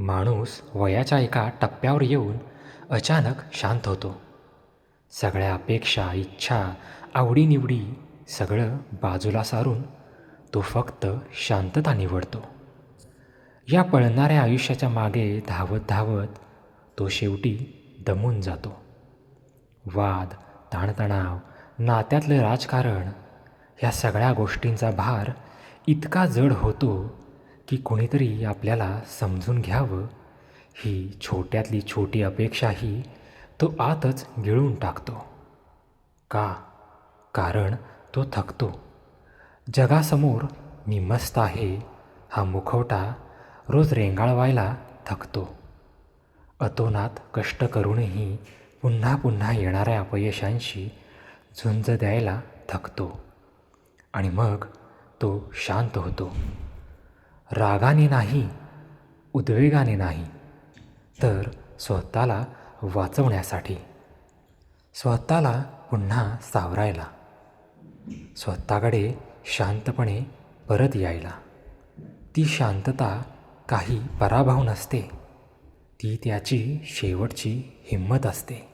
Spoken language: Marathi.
माणूस वयाच्या एका टप्प्यावर येऊन अचानक शांत होतो. सगळ्या अपेक्षा इच्छा आवडीनिवडी सगळं बाजूला सारून तो फक्त शांतता निवडतो. या पळणाऱ्या आयुष्याच्या मागे धावत धावत तो शेवटी दमून जातो. वाद ताणतणाव नात्यातलं राजकारण ह्या सगळ्या गोष्टींचा भार इतका जड होतो की कुणीतरी आपल्याला समजून घ्यावं. ही छोट्यातली छोटी अपेक्षाही तो आतच गिळून टाकतो. का? कारण तो थकतो. जगासमोर मी मस्त आहे. हा मुखवटा रोज रेंगाळवायला थकतो. अतोनात कष्ट करूनही पुन्हा पुन्हा येणाऱ्या अपयशांशी झुंज द्यायला थकतो. आणि मग तो शांत होतो. रागाने नाही उद्वेगाने नाही तर स्वतःला वाचवण्यासाठी. स्वतःला पुन्हा सावरायला. स्वतःकडे शांतपणे परत यायला. ती शांतता काही पराभव नसते. ती त्याची शेवटची हिंमत असते.